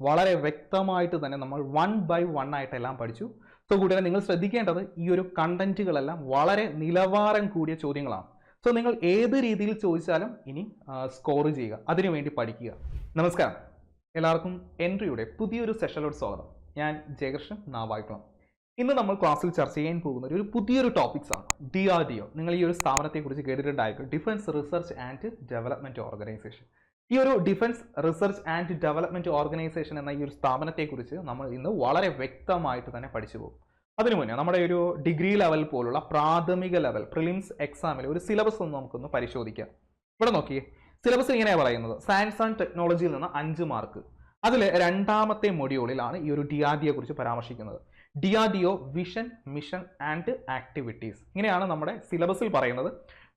വളരെ വ്യക്തമായിട്ട് തന്നെ നമ്മൾ വൺ ബൈ വൺ ആയിട്ടെല്ലാം പഠിച്ചു. സോ കൂട്ടുകാരെ നിങ്ങൾ ശ്രദ്ധിക്കേണ്ടത് ഈ ഒരു കണ്ടന്റുകളെല്ലാം വളരെ നിലവാരം കൂടിയ ചോദ്യങ്ങളാണ്. സോ നിങ്ങൾ ഏത് രീതിയിൽ ചോദിച്ചാലും ഇനി സ്കോർ ചെയ്യുക. അതിനുവേണ്ടി പഠിക്കുക. നമസ്കാരം. എല്ലാവർക്കും എൻട്രിയുടെ പുതിയൊരു സെഷനിലോട് സ്വാഗതം. ഞാൻ ജയകൃഷ്ണൻ നാവായിക്കുളം. ഇന്ന് നമ്മൾ ക്ലാസ്സിൽ ചർച്ച ചെയ്യാൻ പോകുന്ന ഒരു പുതിയൊരു ടോപ്പിക്സ് ആണ്. ഡി ആർ ഡി ഒ നിങ്ങൾ ഈ ഒരു സ്ഥാപനത്തെക്കുറിച്ച് കേട്ടിട്ടുണ്ടായിരിക്കും. Defence research and development organisation ഈ ഒരു defence research and development organisation എന്ന ഈ ഒരു സ്ഥാപനത്തെക്കുറിച്ച് നമ്മൾ ഇന്ന് വളരെ വ്യക്തമായിട്ട് തന്നെ പഠിച്ചു പോകും. അതിനു മുന്നേ നമ്മുടെ ഒരു ഡിഗ്രി ലെവൽ പോലുള്ള പ്രാഥമിക ലെവൽ പ്രിലിംസ് എക്സാമിലെ ഒരു സിലബസ് ഒന്ന് നമുക്കൊന്ന് പരിശോധിക്കാം. ഇവിടെ നോക്കിയേ സിലബസ് ഇങ്ങനെയാണ് പറയുന്നത്. സയൻസ് ആൻഡ് ടെക്നോളജിയിൽ നിന്ന് അഞ്ച് മാർക്ക് അതിൽ രണ്ടാമത്തെ മൊഡ്യൂളിലാണ് ഈ ഒരു ഡിആർഡിയെ ആർ ഡിയെ കുറിച്ച് പരാമർശിക്കുന്നത്. D R D O vision mission and activities ഇങ്ങനെയാണ് നമ്മുടെ സിലബസിൽ പറയുന്നത്.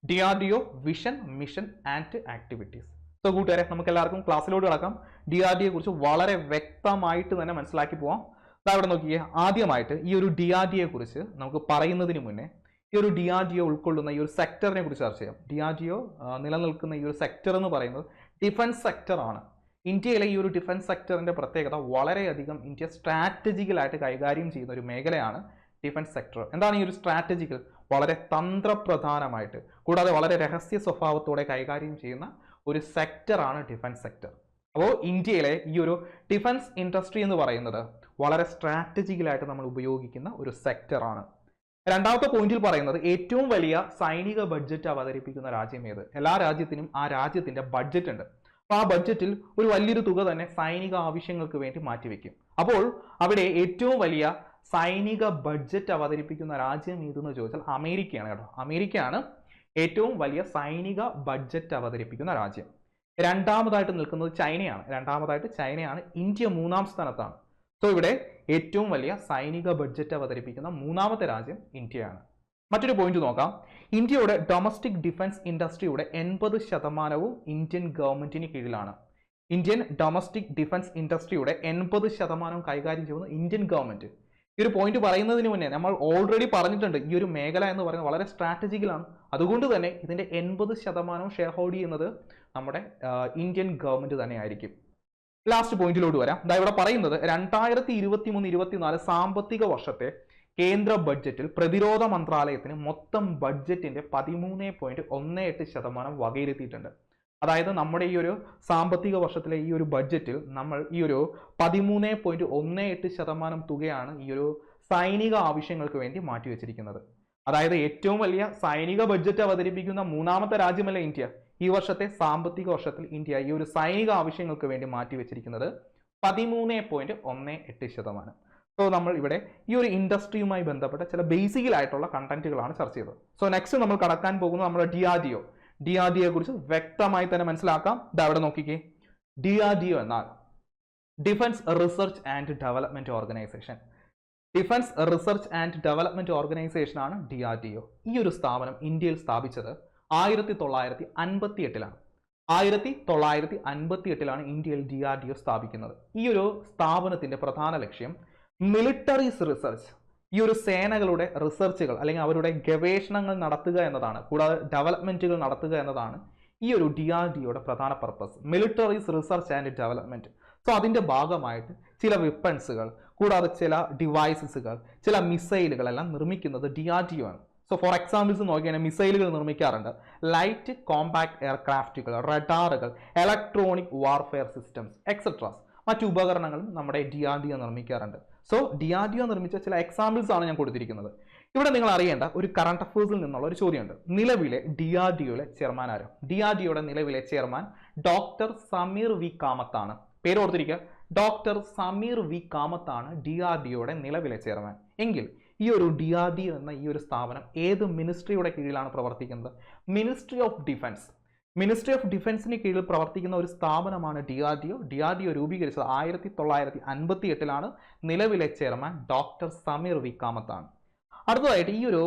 D R D O vision mission and activities so കൂട്ടുകാരെ നമുക്ക് എല്ലാവർക്കും ക്ലാസ്സിലോട്ട് കിടക്കാം. ഡി ആർ ഡിയെ കുറിച്ച് വളരെ വ്യക്തമായിട്ട് തന്നെ മനസ്സിലാക്കി പോവാം. അതാ ഇവിടെ നോക്കിയേ ആദ്യമായിട്ട് ഈ ഒരു ഡി ആർ ഡിയെ കുറിച്ച് നമുക്ക് പറയുന്നതിന് മുന്നേ ഈ ഒരു ഡി ആർ ഡി ഒ ഉൾക്കൊള്ളുന്ന ഈ ഒരു സെക്ടറിനെ കുറിച്ച് ചർച്ച ചെയ്യാം. ഡി ആർ ഡി ഒ നിലനിൽക്കുന്ന ഈ ഒരു സെക്ടർ എന്ന് പറയുന്നത് ഡിഫൻസ് സെക്ടറാണ് ഇന്ത്യയിലെ ഈ ഒരു ഡിഫൻസ് സെക്ടറിന്റെ പ്രത്യേകത വളരെയധികം ഇന്ത്യ സ്ട്രാറ്റജിക്കലായിട്ട് കൈകാര്യം ചെയ്യുന്ന ഒരു മേഖലയാണ് ഡിഫൻസ് സെക്ടർ എന്താണ് ഈ ഒരു സ്ട്രാറ്റജിക്കൽ വളരെ തന്ത്രപ്രധാനമായിട്ട് കൂടാതെ വളരെ രഹസ്യ സ്വഭാവത്തോടെ കൈകാര്യം ചെയ്യുന്ന ഒരു സെക്ടറാണ് ഡിഫൻസ് സെക്ടർ അപ്പോൾ ഇന്ത്യയിലെ ഈ ഒരു ഡിഫൻസ് ഇൻഡസ്ട്രി എന്ന് പറയുന്നത് വളരെ സ്ട്രാറ്റജിക്കലായിട്ട് നമ്മൾ ഉപയോഗിക്കുന്ന ഒരു സെക്ടറാണ് രണ്ടാമത്തെ പോയിന്റിൽ പറയുന്നത് ഏറ്റവും വലിയ സൈനിക ബഡ്ജറ്റ് അവതരിപ്പിക്കുന്ന രാജ്യം ഏത്? എല്ലാ രാജ്യത്തിനും ആ രാജ്യത്തിന്റെ ബഡ്ജറ്റ് ഉണ്ട്. അപ്പോൾ ആ ബഡ്ജറ്റിൽ ഒരു വലിയൊരു തുക തന്നെ സൈനിക ആവശ്യങ്ങൾക്ക് വേണ്ടി മാറ്റിവെക്കും അപ്പോൾ അവിടെ ഏറ്റവും വലിയ സൈനിക ബഡ്ജറ്റ് അവതരിപ്പിക്കുന്ന രാജ്യം ഏതെന്ന് ചോദിച്ചാൽ അമേരിക്കയാണ് കേട്ടോ. അമേരിക്കയാണ് ഏറ്റവും വലിയ സൈനിക ബഡ്ജറ്റ് അവതരിപ്പിക്കുന്ന രാജ്യം. രണ്ടാമതായിട്ട് നിൽക്കുന്നത് ചൈനയാണ്. രണ്ടാമതായിട്ട് ചൈനയാണ്. ഇന്ത്യ മൂന്നാം സ്ഥാനത്താണ്. സോ ഇവിടെ ഏറ്റവും വലിയ സൈനിക ബഡ്ജറ്റ് അവതരിപ്പിക്കുന്ന മൂന്നാമത്തെ രാജ്യം ഇന്ത്യയാണ്. മറ്റൊരു പോയിന്റ് നോക്കാം. ഇന്ത്യയുടെ ഡൊമസ്റ്റിക് ഡിഫൻസ് ഇൻഡസ്ട്രിയുടെ എൺപത് ശതമാനവും ഇന്ത്യൻ ഗവൺമെന്റിന് കീഴിലാണ്. ഇന്ത്യൻ ഡൊമസ്റ്റിക് ഡിഫൻസ് ഇൻഡസ്ട്രിയുടെ എൺപത് ശതമാനം കൈകാര്യം ചെയ്യുന്ന ഇന്ത്യൻ ഗവൺമെന്റ് ഈ ഒരു പോയിന്റ് പറയുന്നതിന് മുന്നേ നമ്മൾ ഓൾറെഡി പറഞ്ഞിട്ടുണ്ട് ഈ ഒരു മേഖല എന്ന് പറയുന്നത് വളരെ സ്ട്രാറ്റജിക്കലാണ് അതുകൊണ്ട് തന്നെ ഇതിന്റെ എൺപത് ശതമാനം ഷെയർ ഹോൾഡ് ചെയ്യുന്നത് നമ്മുടെ ഇന്ത്യൻ ഗവൺമെന്റ് തന്നെയായിരിക്കും. ലാസ്റ്റ് പോയിന്റിലോട്ട് വരാം. ഇതാ ഇവിടെ പറയുന്നത് രണ്ടായിരത്തി ഇരുപത്തി മൂന്ന് ഇരുപത്തിനാല് സാമ്പത്തിക വർഷത്തെ കേന്ദ്ര ബഡ്ജറ്റിൽ പ്രതിരോധ മന്ത്രാലയത്തിന് മൊത്തം ബഡ്ജറ്റിന്റെ പതിമൂന്ന് പോയിന്റ് ഒന്ന് എട്ട് ശതമാനം വകയിരുത്തിയിട്ടുണ്ട്. അതായത് നമ്മുടെ ഈ ഒരു സാമ്പത്തിക വർഷത്തിലെ ഈ ഒരു ബഡ്ജറ്റിൽ നമ്മൾ ഈ ഒരു പതിമൂന്ന് പോയിന്റ് ഒന്ന് എട്ട് ശതമാനം തുകയാണ് ഈ ഒരു സൈനിക ആവശ്യങ്ങൾക്ക് വേണ്ടി മാറ്റിവെച്ചിരിക്കുന്നത്. അതായത് ഏറ്റവും വലിയ സൈനിക ബഡ്ജറ്റ് അവതരിപ്പിക്കുന്ന മൂന്നാമത്തെ രാജ്യമല്ല ഇന്ത്യ? ഈ വർഷത്തെ സാമ്പത്തിക വർഷത്തിൽ ഇന്ത്യ ഈ ഒരു സൈനിക ആവശ്യങ്ങൾക്ക് വേണ്ടി മാറ്റിവെച്ചിരിക്കുന്നത് പതിമൂന്ന് പോയിന്റ് ഒന്ന് എട്ട് ശതമാനം. സോ നമ്മൾ ഇവിടെ ഈ ഒരു ഇൻഡസ്ട്രിയുമായി ബന്ധപ്പെട്ട ചില ബേസിക്കലായിട്ടുള്ള കണ്ടന്റുകളാണ് ചർച്ച ചെയ്തത്. സോ നെക്സ്റ്റ് നമ്മൾ കടക്കാൻ പോകുന്നത് നമ്മുടെ D R D O D കുറിച്ച് വ്യക്തമായി തന്നെ മനസ്സിലാക്കാം. ഇത് അവിടെ നോക്കിക്കേ. ഡി ആർ ഡി ഒ എന്നാൽ defence research and development organisation defence research and development organisation ആണ് ഡി ആർ ഡി ഒ ഈ ഒരു സ്ഥാപനം ഇന്ത്യയിൽ സ്ഥാപിച്ചത് ആയിരത്തി തൊള്ളായിരത്തി അൻപത്തി എട്ടിലാണ് ആയിരത്തി തൊള്ളായിരത്തി അൻപത്തി എട്ടിലാണ് ഇന്ത്യയിൽ ഡി ആർ ഡി ഒ സ്ഥാപിക്കുന്നത്. ഈ ഒരു സ്ഥാപനത്തിന്റെ പ്രധാന ലക്ഷ്യം മിലിറ്ററീസ് റിസർച്ച് ഈ ഒരു സേനകളുടെ റിസർച്ചുകൾ അല്ലെങ്കിൽ അവരുടെ ഗവേഷണങ്ങൾ നടത്തുക എന്നതാണ് കൂടാതെ ഡെവലപ്മെന്റുകൾ നടത്തുക എന്നതാണ് ഈ ഒരു ഡി ആർ ഡിയുടെ പ്രധാന purpose militaries research and development so അതിന്റെ ഭാഗമായിട്ട് ചില വെപ്പൺസുകൾ കൂടാതെ ചില ഡിവൈസസുകൾ ചില മിസൈലുകൾ എല്ലാം നിർമ്മിക്കുന്നത് ഡി ആർ ഡി ആണ്. സോ ഫോർ എക്സാമ്പിൾസ് നോക്കിയാൽ മിസൈലുകൾ നിർമ്മിക്കാറുണ്ട്. ലൈറ്റ് കോമ്പാക്ട് എയർക്രാഫ്റ്റുകൾ റഡാറുകൾ ഇലക്ട്രോണിക് വാർഫെയർ സിസ്റ്റംസ് എക്സെട്രാസ് മറ്റു ഉപകരണങ്ങളും നമ്മുടെ D R D O നിർമ്മിക്കാറുണ്ട്. So D R D O നിർമ്മിച്ച ചില എക്സാമ്പിൾസ് ആണ് ഞാൻ കൊടുത്തിരിക്കുന്നത്. ഇവിടെ നിങ്ങൾ അറിയേണ്ട ഒരു കറണ്ട് അഫേഴ്സിൽ നിന്നുള്ള ഒരു ചോദ്യമുണ്ട്. നിലവിലെ ഡി ആർ ഡി ഒയിലെ ചെയർമാൻ ആരും? ഡി ആർ ഡി ഒയുടെ നിലവിലെ ചെയർമാൻ ഡോക്ടർ സമീർ വി കാമത്താണ്. പേര് ഓർത്തിരിക്കുക. ഡോക്ടർ സമീർ വി കാമത്താണ് ഡി ആർ ഡി ഒയുടെ നിലവിലെ ചെയർമാൻ. എങ്കിൽ ഈ ഒരു ഡി ആർ ഡി എന്ന ഈ ഒരു സ്ഥാപനം ഏത് മിനിസ്ട്രിയുടെ കീഴിലാണ് പ്രവർത്തിക്കുന്നത്? Ministry of defence ministry of ഡിഫൻസിന് കീഴിൽ പ്രവർത്തിക്കുന്ന ഒരു സ്ഥാപനമാണ് D R D O D R D O രൂപീകരിച്ചത് ആയിരത്തി തൊള്ളായിരത്തി അൻപത്തി എട്ടിലാണ് നിലവിലെ ചെയർമാൻ ഡോക്ടർ സമീർ വി കാമത്താണ്. അടുത്തതായിട്ട് ഈ ഒരു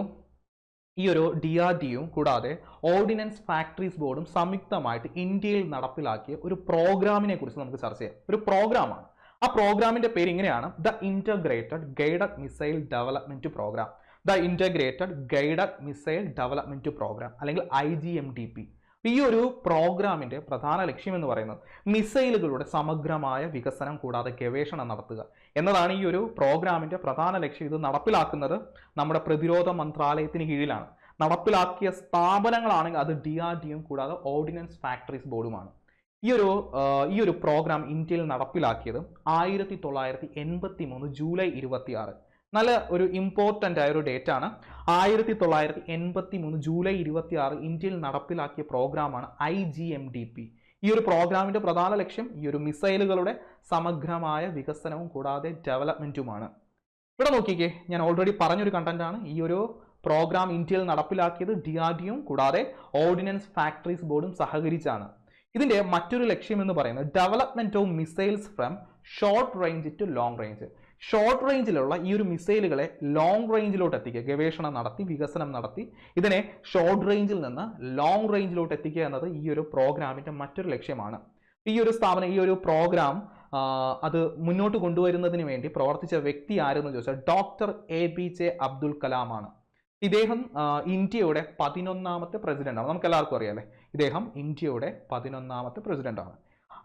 ഈ ഒരു ഡി ആർ ഡിയും കൂടാതെ ഓർഡിനൻസ് ഫാക്ടറീസ് ബോർഡും സംയുക്തമായിട്ട് ഇന്ത്യയിൽ നടപ്പിലാക്കിയ ഒരു പ്രോഗ്രാമിനെ കുറിച്ച് നമുക്ക് ചർച്ച ചെയ്യാം. ഒരു പ്രോഗ്രാമാണ് ആ പ്രോഗ്രാമിന്റെ പേര് ഇങ്ങനെയാണ്. The integrated guided missile development programme the integrated guided missile development programme അല്ലെങ്കിൽ I G M D P ഈ ഒരു പ്രോഗ്രാമിന്റെ പ്രധാന ലക്ഷ്യം എന്ന് പറയുന്നത് മിസൈലുകളുടെ സമഗ്രമായ വികസനം കൂടാതെ ഗവേഷണം നടത്തുക. എന്നതാണ് ഈ ഒരു പ്രോഗ്രാമിന്റെ പ്രധാന ലക്ഷ്യം. ഇത് നടപ്പിലാക്കുന്നത് നമ്മുടെ പ്രതിരോധ മന്ത്രാലയത്തിന് കീഴിലാണ്. നടപ്പിലാക്കിയ സ്ഥാപനങ്ങളാണെങ്കിൽ അത് ഡി ആർ ഡി എം കൂടാതെ ഓർഡിനൻസ് ഫാക്ടറീസ് ബോർഡുമാണ് ഈ ഒരു ഈ ഒരു പ്രോഗ്രാം ഇന്ത്യയിൽ നടപ്പിലാക്കിയത് ആയിരത്തി തൊള്ളായിരത്തി എൺപത്തി മൂന്ന് ജൂലൈ ഇരുപത്തി ആറ് നല്ല ഒരു ഇമ്പോർട്ടന്റ് ആയ ഒരു ഡേറ്റ് ആണ്. ആയിരത്തി തൊള്ളായിരത്തി എൺപത്തി മൂന്ന് ജൂലൈ ഇരുപത്തി ആറ് ഇന്ത്യയിൽ നടപ്പിലാക്കിയ പ്രോഗ്രാമാണ് I G M D P ഈ ഒരു പ്രോഗ്രാമിന്റെ പ്രധാന ലക്ഷ്യം ഈ ഒരു മിസൈലുകളുടെ സമഗ്രമായ വികസനവും കൂടാതെ ഡെവലപ്മെന്റുമാണ് ഇവിടെ നോക്കിക്കേ ഞാൻ ഓൾറെഡി പറഞ്ഞൊരു കണ്ടന്റാണ് ആണ്. ഈ ഒരു പ്രോഗ്രാം ഇന്ത്യയിൽ നടപ്പിലാക്കിയത് ഡി ആർ ഡിയും കൂടാതെ ഓർഡിനൻസ് ഫാക്ടറീസ് ബോർഡും സഹകരിച്ചാണ്. ഇതിന്റെ മറ്റൊരു ലക്ഷ്യം എന്ന് പറയുന്നത് development of missiles from short range to long range short റേഞ്ചിലുള്ള ഈ ഒരു മിസൈലുകളെ ലോങ് റേഞ്ചിലോട്ട് എത്തിക്കുക ഗവേഷണം നടത്തി വികസനം നടത്തി. ഇതിനെ ഷോർട്ട് റേഞ്ചിൽ നിന്ന് ലോങ് റേഞ്ചിലോട്ട് എത്തിക്കുക എന്നത് ഈ ഒരു പ്രോഗ്രാമിന്റെ മറ്റൊരു ലക്ഷ്യമാണ്. ഈ ഒരു സ്ഥാപനം ഈ ഒരു പ്രോഗ്രാം അത് മുന്നോട്ട് കൊണ്ടുവരുന്നതിന് വേണ്ടി പ്രവർത്തിച്ച വ്യക്തി ആരെന്ന് ചോദിച്ചാൽ doctor A P J Abdul കലാമാണ് ഇദ്ദേഹം ഇന്ത്യയുടെ പതിനൊന്നാമത്തെ പ്രസിഡന്റാണ് നമുക്ക് എല്ലാവർക്കും അറിയാം അല്ലേ? ഇദ്ദേഹം ഇന്ത്യയുടെ പതിനൊന്നാമത്തെ പ്രസിഡന്റാണ്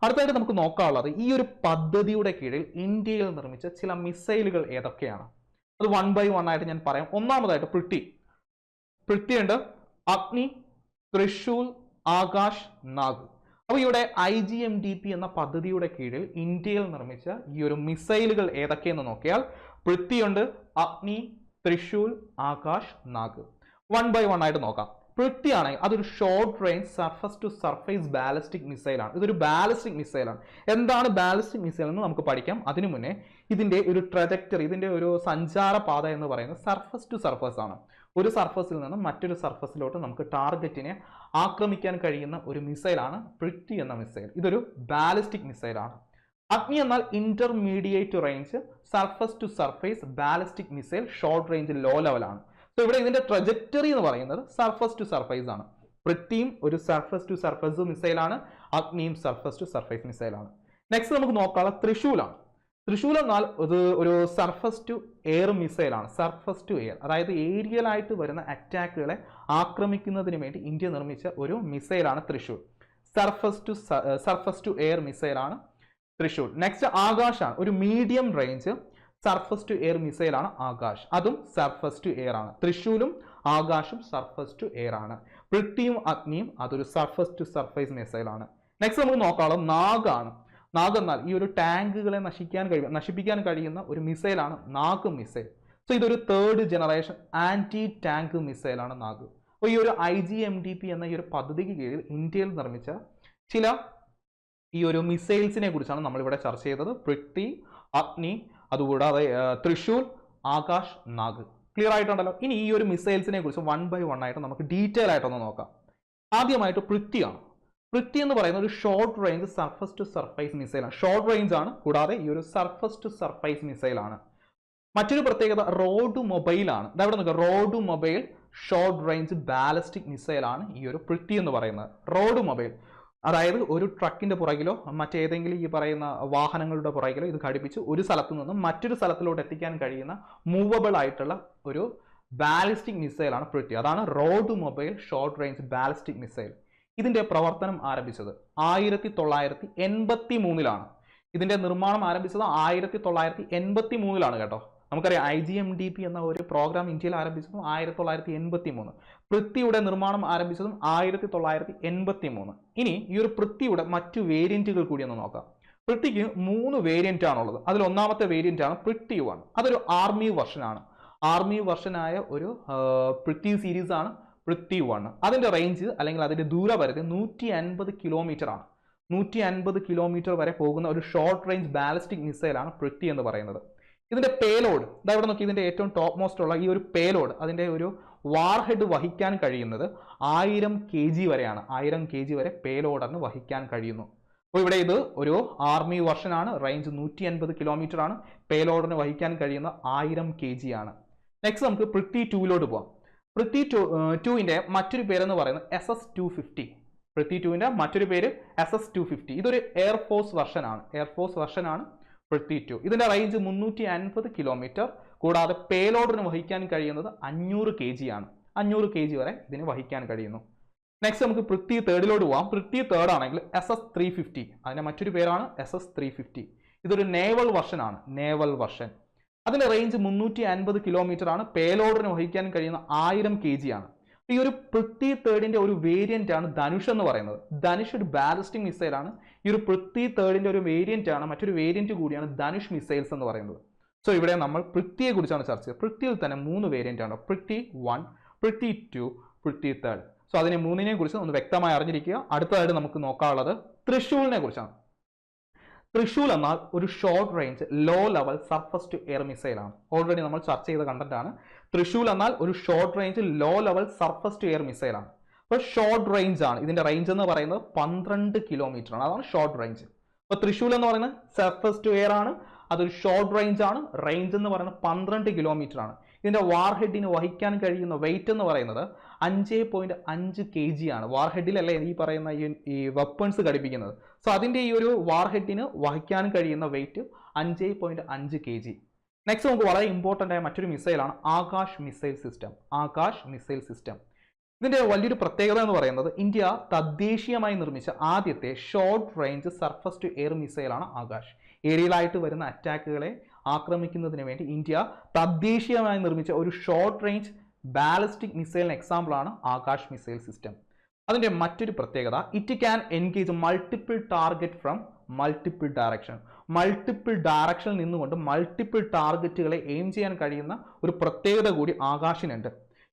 അടുത്തായിട്ട് നമുക്ക് നോക്കാനുള്ളത് ഈ ഒരു പദ്ധതിയുടെ കീഴിൽ ഇന്ത്യയിൽ നിർമ്മിച്ച ചില മിസൈലുകൾ ഏതൊക്കെയാണ്? അത് വൺ ബൈ വൺ ആയിട്ട് ഞാൻ പറയാം. ഒന്നാമതായിട്ട് പൃഥ്വി പൃഥ്വി ഉണ്ട്. അഗ്നി തൃശൂൽ ആകാശ് നാഗ്. അപ്പോൾ ഇവിടെ I G M D P എന്ന പദ്ധതിയുടെ കീഴിൽ ഇന്ത്യയിൽ നിർമ്മിച്ച ഈ ഒരു മിസൈലുകൾ ഏതൊക്കെയെന്ന് നോക്കിയാൽ പൃഥ്വിയുണ്ട് Agni Trishul Akash Nag. One by one ആയിട്ട് നോക്കാം. പൃഥ്വിയാണെങ്കിൽ അതൊരു short range surface to surface ballistic മിസൈലാണ് ഇതൊരു ബാലിസ്റ്റിക് മിസൈലാണ് എന്താണ് ബാലിസ്റ്റിക് മിസൈൽ എന്ന് നമുക്ക് പഠിക്കാം. അതിനു മുന്നേ ഇതിന്റെ ഒരു ട്രജക്ടറി ഇതിന്റെ ഒരു സഞ്ചാരപാത എന്ന് പറയുന്നത് സർഫസ് ടു സർഫസ് ആണ്. ഒരു സർഫസിൽ നിന്ന് മറ്റൊരു സർഫസിലോട്ട് നമുക്ക് ടാർഗറ്റിനെ ആക്രമിക്കാൻ കഴിയുന്ന ഒരു മിസൈലാണ് പൃഥ്വി എന്ന മിസൈൽ ഇതൊരു ബാലിസ്റ്റിക് മിസൈലാണ് അഗ്നി എന്നാൽ intermediate range surface to surface ballistic missile short range low ലെവലാണ് സോ ഇവിടെ ഇതിന്റെ ട്രജക്ടറി എന്ന് പറയുന്നത് സർഫസ് ടു സർഫൈസ് ആണ്. പൃഥ്വിയും ഒരു സർഫസ് ടു സർഫസ് മിസൈലാണ് അഗ്നിയും സർഫസ് ടു സർഫൈസ് മിസൈലാണ് നെക്സ്റ്റ് നമുക്ക് നോക്കാനുള്ള തൃശൂലാണ് തൃശൂൽ എന്നാൽ ഇത് ഒരു സർഫസ് ടു എയർ മിസൈലാണ് സർഫസ് ടു എയർ അതായത് ഏരിയലായിട്ട് വരുന്ന അറ്റാക്കുകളെ ആക്രമിക്കുന്നതിന് വേണ്ടി ഇന്ത്യ നിർമ്മിച്ച ഒരു മിസൈലാണ് Trishul. Surface to surface to air മിസൈലാണ് Trishul. Next ആകാശാണ്. ഒരു medium range surface to air മിസൈലാണ് Akash. അതും സർഫസ് ടു എയർ ആണ്. തൃശൂലും ആകാശും സർഫസ് ടു എയർ ആണ്. പൃഥ്വിയും അഗ്നിയും അതൊരു സർഫസ് ടു സർഫേസ് മിസൈലാണ് നെക്സ്റ്റ് നമുക്ക് നോക്കാനുള്ളത് നാഗാണ് നാഗ് എന്നാൽ ഈ ഒരു ടാങ്കുകളെ നശിക്കാൻ കഴിയും നശിപ്പിക്കാൻ കഴിയുന്ന ഒരു മിസൈലാണ് നാഗ് മിസൈൽ സോ ഇതൊരു തേർഡ് ജനറേഷൻ ആന്റി ടാങ്ക് മിസൈലാണ് നാഗ് അപ്പോൾ ഈ ഒരു I G M D P എന്ന ഈ ഒരു പദ്ധതിക്ക് കീഴിൽ ഇന്ത്യയിൽ നിർമ്മിച്ച ചില ഈ ഒരു മിസൈൽസിനെ കുറിച്ചാണ് നമ്മളിവിടെ ചർച്ച ചെയ്തത്. പൃഥ്വി അഗ്നി അതുകൂടാതെ തൃശൂർ ആകാശ് നാഗ്. ക്ലിയർ ആയിട്ടുണ്ടല്ലോ? ഇനി ഈ ഒരു മിസൈൽസിനെ കുറിച്ച് വൺ ബൈ വൺ ആയിട്ട് നമുക്ക് ഡീറ്റെയിൽ ആയിട്ടൊന്ന് നോക്കാം. ആദ്യമായിട്ട് പൃഥ്വിയാണ്. പൃഥ്വി എന്ന് പറയുന്ന ഒരു short range surface to surface മിസൈലാണ് short range ആണ് കൂടാതെ ഈ ഒരു സർഫസ് ടു സർഫൈസ് മിസൈലാണ് മറ്റൊരു പ്രത്യേകത റോഡ് മൊബൈലാണ് ഇതവിടെ നോക്കുക road mobile short range ballistic മിസൈലാണ് ഈ ഒരു പൃഥ്വി എന്ന് പറയുന്നത്. റോഡ് മൊബൈൽ അതായത് ഒരു ട്രക്കിന്റെ പുറകിലോ മറ്റേതെങ്കിലും ഈ പറയുന്ന വാഹനങ്ങളുടെ പുറകിലോ ഇത് ഘടിപ്പിച്ച് ഒരു സ്ഥലത്തു നിന്നും മറ്റൊരു സ്ഥലത്തിലോട്ട് എത്തിക്കാൻ കഴിയുന്ന മൂവബിൾ ആയിട്ടുള്ള ഒരു ബാലിസ്റ്റിക് മിസൈലാണ് പൃഥ്വി അതാണ് road mobile short range ballistic missile ഇതിന്റെ പ്രവർത്തനം ആരംഭിച്ചത് ആയിരത്തി തൊള്ളായിരത്തി എൺപത്തി മൂന്നിലാണ് ഇതിന്റെ നിർമ്മാണം ആരംഭിച്ചത് ആയിരത്തി തൊള്ളായിരത്തി എൺപത്തി മൂന്നിലാണ് കേട്ടോ. നമുക്കറിയാം I G M D P എന്ന ഒരു പ്രോഗ്രാം ഇന്ത്യയിൽ ആരംഭിച്ചതും ആയിരത്തി തൊള്ളായിരത്തി എൺപത്തി മൂന്ന് പൃഥ്വിയുടെ നിർമ്മാണം ആരംഭിച്ചതും ആയിരത്തി തൊള്ളായിരത്തി എൺപത്തി മൂന്ന് ഇനി ഈ ഒരു പൃഥ്വിയുടെ മറ്റു വേരിയന്റുകൾ കൂടി ഒന്ന് നോക്കാം. പൃഥ്വിക്ക് മൂന്ന് വേരിയന്റ് ആണുള്ളത്. അതിൽ ഒന്നാമത്തെ വേരിയന്റ് ആണ് പൃഥ്വി വൺ. അതൊരു ആർമി വെർഷൻ ആണ്. ആർമി വെർഷനായ ഒരു പൃഥ്വി സീരീസ് ആണ് പൃഥ്വി വൺ. അതിന്റെ റേഞ്ച് അല്ലെങ്കിൽ അതിന്റെ ദൂരപരിധി നൂറ്റി അൻപത് കിലോമീറ്റർ ആണ്. നൂറ്റി അൻപത് കിലോമീറ്റർ വരെ പോകുന്ന ഒരു ഷോർട്ട് റേഞ്ച് ബാലിസ്റ്റിക് മിസൈലാണ് പൃഥ്വി എന്ന് പറയുന്നത്. ഇതിന്റെ പേലോഡ് ഇതാ ഇവിടെ നോക്കി ഇതിന്റെ ഏറ്റവും ടോപ്പ് മോസ്റ്റ് ഉള്ള ഈ ഒരു പേലോഡ് അതിന്റെ ഒരു വാർഹെഡ് വഹിക്കാൻ കഴിയുന്നത് ആയിരം കെ ജി വരെയാണ്. ആയിരം കെ ജി വരെ പേലോഡറിന് വഹിക്കാൻ കഴിയുന്നു. അപ്പോൾ ഇവിടെ ഇത് ഒരു ആർമി വർഷനാണ് റേഞ്ച് നൂറ്റി അൻപത് കിലോമീറ്റർ ആണ്. പേലോഡിന് വഹിക്കാൻ കഴിയുന്ന ആയിരം കെ ജി ആണ്. നെക്സ്റ്റ് നമുക്ക് പൃഥ്വി ടൂവിലോട്ട് പോവാം. പൃഥ്വി ടു ടൂവിന്റെ മറ്റൊരു പേരെന്ന് പറയുന്നത് S S two fifty Prithvi ടുവിന്റെ മറ്റൊരു പേര് എസ് എസ് ടു ഫിഫ്റ്റി ഇതൊരു എയർഫോഴ്സ് വർഷനാണ് എയർഫോഴ്സ് വർഷനാണ് പൃഥ്വി ടു ഇതിന്റെ റേഞ്ച് മുന്നൂറ്റി അൻപത് കിലോമീറ്റർ കൂടാതെ പേലോഡിന് വഹിക്കാൻ കഴിയുന്നത് അഞ്ഞൂറ് കെ ജി ആണ്. അഞ്ഞൂറ് കെ ജി വരെ ഇതിന് വഹിക്കാൻ കഴിയുന്നു. നെക്സ്റ്റ് നമുക്ക് പൃഥ്വി തേർഡിലോട്ട് പോവാം. പൃഥ്വി തേർഡ് ആണെങ്കിൽ എസ് എസ് ത്രീ ഫിഫ്റ്റി അതിന്റെ മറ്റൊരു പേരാണ് എസ് എസ് ത്രീ ഫിഫ്റ്റി ഇതൊരു നേവൽ വർഷൻ ആണ്. നേവൽ വർഷൻ അതിന്റെ റേഞ്ച് മുന്നൂറ്റി അൻപത് കിലോമീറ്റർ ആണ് പേലോഡിന് വഹിക്കാൻ കഴിയുന്ന ആയിരം കെ ജി ആണ്. ഈ ഒരു പൃഥ്വി തേർഡിന്റെ ഒരു വേരിയന്റ് ആണ് ധനുഷ് എന്ന് പറയുന്നത്. ധനുഷ് ഒരു ബാലിസ്റ്റിക് ആണ്. ഈ ഒരു പൃഥ്വി തേർഡിന്റെ ഒരു വേരിയന്റ് ആണ് മറ്റൊരു വേരിയന്റ് കൂടിയാണ് ധനുഷ് മിസൈൽസ് എന്ന് പറയുന്നത്. സോ ഇവിടെ നമ്മൾ പൃഥ്വിയെ കുറിച്ചാണ് ചർച്ച ചെയ്യുന്നത് പൃഥ്വിയിൽ തന്നെ മൂന്ന് വേരിയന്റ് ആണ്. Prithvi one Prithvi two Prithvi third so അതിനെ മൂന്നിനെ കുറിച്ച് ഒന്ന് വ്യക്തമായി അറിഞ്ഞിരിക്കുക. അടുത്തതായിട്ട് നമുക്ക് നോക്കാനുള്ളത് തൃശ്ശൂരിനെ കുറിച്ചാണ്. തൃശൂൽ എന്നാൽ ഒരു short range low level surface to air missile ആണ്. ഓൾറെഡി നമ്മൾ ചർച്ച ചെയ്ത കണ്ടന്റ് ആണ്. തൃശൂൽ എന്നാൽ ഒരു short range low level surface to air മിസൈലാണ് അപ്പോൾ ഷോർട്ട് റേഞ്ച് ആണ്. ഇതിന്റെ റേഞ്ച് എന്ന് പറയുന്നത് പന്ത്രണ്ട് കിലോമീറ്റർ ആണ്. അതാണ് ഷോർട്ട് റേഞ്ച് അപ്പോൾ തൃശൂൽ എന്ന് പറയുന്നത് സർഫസ് ടു എയർ ആണ്. അതൊരു ഷോർട്ട് റേഞ്ച് ആണ്. റേഞ്ച് എന്ന് പറയുന്നത് പന്ത്രണ്ട് കിലോമീറ്റർ ആണ്. ഇതിന്റെ വാർ ഹെഡിന് വഹിക്കാൻ കഴിയുന്ന വെയിറ്റ് എന്ന് പറയുന്നത് അഞ്ച് പോയിന്റ് അഞ്ച് കെ ജി ആണ്. വാർ ഹെഡിലല്ലേ ഈ പറയുന്ന ഈ വെപ്പൺസ് ഘടിപ്പിക്കുന്നത്. സോ അതിന്റെ ഈ ഒരു വാർ ഹെഡിന് വഹിക്കാൻ കഴിയുന്ന വെയിറ്റ് അഞ്ച് പോയിന്റ് അഞ്ച് കെ ജി നെക്സ്റ്റ് നമുക്ക് വളരെ ഇമ്പോർട്ടന്റ് ആയ മറ്റൊരു മിസൈലാണ് Akash missile system Akash missile system ഇതിന്റെ വലിയൊരു പ്രത്യേകത എന്ന് പറയുന്നത് ഇന്ത്യ തദ്ദേശീയമായി നിർമ്മിച്ച ആദ്യത്തെ short range surface to air മിസൈലാണ് Akash. ഏരിയയിലായിട്ട് വരുന്ന അറ്റാക്കുകളെ ആക്രമിക്കുന്നതിന് വേണ്ടി ഇന്ത്യ തദ്ദേശീയമായി നിർമ്മിച്ച ഒരു ഷോർട്ട് റേഞ്ച് ബാലിസ്റ്റിക് മിസൈലിന് എക്സാമ്പിളാണ് ആകാശ് മിസൈൽ സിസ്റ്റം അതിന്റെ മറ്റൊരു പ്രത്യേകത it can engage multiple target from multiple direction multiple ഡയറക്ഷനിൽ നിന്നുകൊണ്ട് മൾട്ടിപ്പിൾ ടാർഗറ്റുകളെ എയിം ചെയ്യാൻ കഴിയുന്ന ഒരു പ്രത്യേകത കൂടി ആകാശിനുണ്ട്.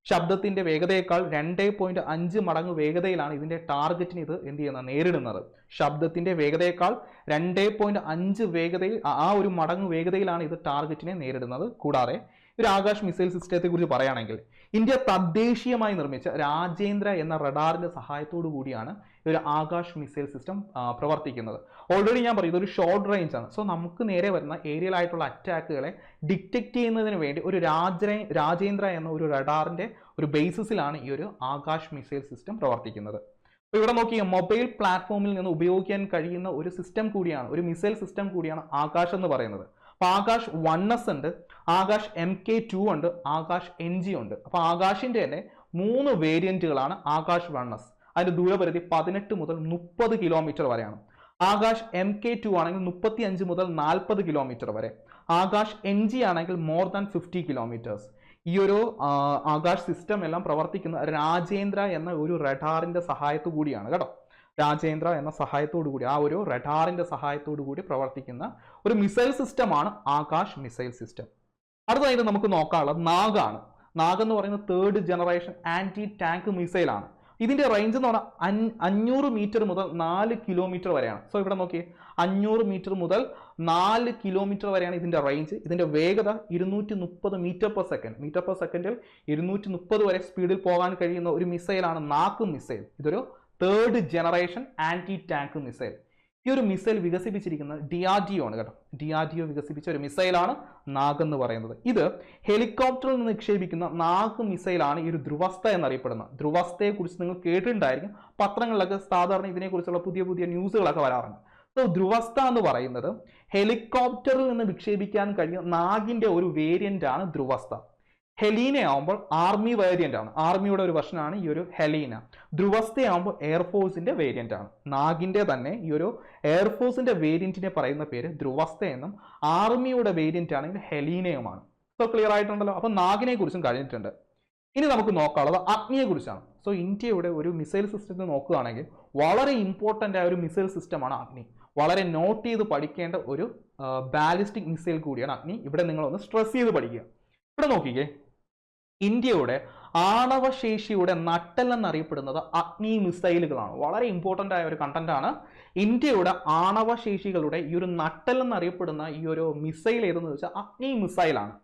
ശബ്ദത്തിന്റെ വേഗതയേക്കാൾ രണ്ടേ പോയിന്റ് അഞ്ച് മടങ്ങ് വേഗതയിലാണ് ഇതിന്റെ ടാർഗറ്റിന് ഇത് എന്ത് ചെയ്യുന്നത്? നേരിടുന്നത്. ശബ്ദത്തിന്റെ വേഗതയേക്കാൾ രണ്ടേ പോയിന്റ് അഞ്ച് വേഗതയിൽ ആ- ഒരു മടങ്ങ് വേഗതയിലാണ് ഇത് ടാർഗറ്റിനെ നേരിടുന്നത്. കൂടാതെ ഒരു ആകാശ് മിസൈൽ സിസ്റ്റത്തെ കുറിച്ച് പറയുകയാണെങ്കിൽ ഇന്ത്യ തദ്ദേശീയമായി നിർമ്മിച്ച രാജേന്ദ്ര എന്ന റഡാറിന്റെ സഹായത്തോടു കൂടിയാണ് ഒരു ആകാശ് മിസൈൽ സിസ്റ്റം പ്രവർത്തിക്കുന്നത്. ഓൾറെഡി ഞാൻ പറയും ഇതൊരു ഷോർട്ട് റേഞ്ച് ആണ്. സോ നമുക്ക് നേരെ വരുന്ന ഏരിയൽ ആയിട്ടുള്ള അറ്റാക്കുകളെ ഡിറ്റക്ട് ചെയ്യുന്നതിന് വേണ്ടി ഒരു രാജ രാജേന്ദ്ര എന്ന ഒരു റഡാറിന്റെ ഒരു ബേസിസിലാണ് ഈ ഒരു ആകാശ് മിസൈൽ സിസ്റ്റം പ്രവർത്തിക്കുന്നത്. അപ്പോൾ ഇവിടെ നോക്കിയ മൊബൈൽ പ്ലാറ്റ്ഫോമിൽ നിന്ന് ഉപയോഗിക്കാൻ കഴിയുന്ന ഒരു സിസ്റ്റം കൂടിയാണ് ഒരു മിസൈൽ സിസ്റ്റം കൂടിയാണ് ആകാശ് എന്ന് പറയുന്നത്. അപ്പോൾ ആകാശ് വൺ എസ് ഉണ്ട് ആകാശ് എം കെ ടു ഉണ്ട് ആകാശ് എൻ ജി ഉണ്ട്. അപ്പോൾ ആകാശിന്റെ തന്നെ മൂന്ന് വേരിയന്റുകളാണ് ആകാശ് വൺ എസ് അതിന്റെ ദൂരപരിധി പതിനെട്ട് മുതൽ മുപ്പത് കിലോമീറ്റർ വരെയാണ്. ആകാശ് എം കെ ടു ആണെങ്കിൽ മുപ്പത്തി അഞ്ച് മുതൽ നാൽപ്പത് കിലോമീറ്റർ വരെ. ആകാശ് എൻ ജി ആണെങ്കിൽ മോർ ദാൻ ഫിഫ്റ്റി കിലോമീറ്റേഴ്സ് ഈ ഒരു ആകാശ് സിസ്റ്റം എല്ലാം പ്രവർത്തിക്കുന്ന രാജേന്ദ്ര എന്ന ഒരു റഡാറിന്റെ സഹായത്തു കൂടിയാണ് കേട്ടോ? രാജേന്ദ്ര എന്ന സഹായത്തോടു കൂടി ആ ഒരു റഡാറിന്റെ സഹായത്തോടു കൂടി പ്രവർത്തിക്കുന്ന ഒരു മിസൈൽ സിസ്റ്റമാണ് ആകാശ് മിസൈൽ സിസ്റ്റം അടുത്തതായിട്ട് നമുക്ക് നോക്കാനുള്ളത് നാഗാണ്. നാഗ് എന്ന് പറയുന്ന തേർഡ് ജനറേഷൻ ആന്റി ടാങ്ക് മിസൈലാണ് ഇതിന്റെ റേഞ്ച് എന്ന് പറഞ്ഞാൽ അഞ്ഞ- അഞ്ഞൂറ് മീറ്റർ മുതൽ നാല് കിലോമീറ്റർ വരെയാണ്. സോ ഇവിടെ നോക്കിയേ അഞ്ഞൂറ് മീറ്റർ മുതൽ നാല് കിലോമീറ്റർ വരെയാണ് ഇതിന്റെ റേഞ്ച് ഇതിന്റെ വേഗത ഇരുന്നൂറ്റി മുപ്പത് metre per second metre per സെക്കൻഡിൽ ഇരുന്നൂറ്റി മുപ്പത് വരെ സ്പീഡിൽ പോകാൻ കഴിയുന്ന ഒരു മിസൈലാണ് നാക്ക് മിസൈൽ ഇതൊരു third generation anti tank missile ഈ ഒരു മിസൈൽ വികസിപ്പിച്ചിരിക്കുന്നത് ഡി ആർ ഡി ഒ ആണ് കേട്ടോ. ഡി ആർ ഡി ഒ വികസിപ്പിച്ച ഒരു മിസൈലാണ് നാഗ് എന്ന് പറയുന്നത്. ഇത് ഹെലികോപ്റ്ററിൽ നിന്ന് നിക്ഷേപിക്കുന്ന നാഗ് മിസൈലാണ് ഈ ഒരു ധ്രുവസ്ഥ എന്നറിയപ്പെടുന്നത്. ധ്രുവസ്ഥയെ കുറിച്ച് നിങ്ങൾ കേട്ടിട്ടുണ്ടായിരിക്കും. പത്രങ്ങളിലൊക്കെ സാധാരണ ഇതിനെക്കുറിച്ചുള്ള പുതിയ പുതിയ ന്യൂസുകളൊക്കെ വരാറുണ്ട്. സോ ധ്രുവസ്ഥ എന്ന് പറയുന്നത് ഹെലികോപ്റ്ററിൽ നിന്ന് വിക്ഷേപിക്കാൻ കഴിയുന്ന നാഗിന്റെ ഒരു വേരിയന്റ് ആണ് ധ്രുവസ്ഥ. ഹെലീന ആവുമ്പോൾ ആർമി വേരിയന്റ് ആണ്. ആർമിയുടെ ഒരു വെർഷനാണ് ഈ ഒരു ഹെലീന. ധ്രുവസ്ഥയാകുമ്പോൾ എയർഫോഴ്സിന്റെ വേരിയന്റ് ആണ്. നാഗിന്റെ തന്നെ ഈ ഒരു എയർഫോഴ്സിന്റെ വേരിയന്റിനെ പറയുന്ന പേര് ധ്രുവസ്ഥ എന്നും ആർമിയുടെ വേരിയന്റ് ആണെങ്കിൽ ഹെലീനയുമാണ്. So clear ആയിട്ടുണ്ടല്ലോ. അപ്പൊ നാഗിനെ കുറിച്ചും കഴിഞ്ഞിട്ടുണ്ട്. ഇനി നമുക്ക് നോക്കാനുള്ളത് അഗ്നിയെ കുറിച്ചാണ്. സോ ഇന്ത്യയുടെ ഒരു മിസൈൽ സിസ്റ്റത്തിൽ നോക്കുകയാണെങ്കിൽ വളരെ ഇമ്പോർട്ടന്റ് ആയ ഒരു മിസൈൽ സിസ്റ്റമാണ് അഗ്നി. വളരെ നോട്ട് ചെയ്ത് പഠിക്കേണ്ട ഒരു ബാലിസ്റ്റിക് മിസൈൽ കൂടിയാണ് അഗ്നി. ഇവിടെ നിങ്ങളൊന്ന് സ്ട്രെസ് ചെയ്ത് പഠിക്കുക. ഇവിടെ നോക്കിക്കേ. ഇന്ത്യയുടെ ആണവശേഷിയുടെ നട്ടൽ എന്നറിയപ്പെടുന്നത് അഗ്നി മിസൈലുകളാണ്. വളരെ ഇമ്പോർട്ടന്റ് ആയ ഒരു കണ്ടന്റ് ആണ്. ഇന്ത്യയുടെ ആണവശേഷികളുടെ ഈ ഒരു നട്ടൽ എന്നറിയപ്പെടുന്ന ഈ ഒരു മിസൈൽ ഏതെന്ന് വെച്ചാൽ അഗ്നി മിസൈലാണ്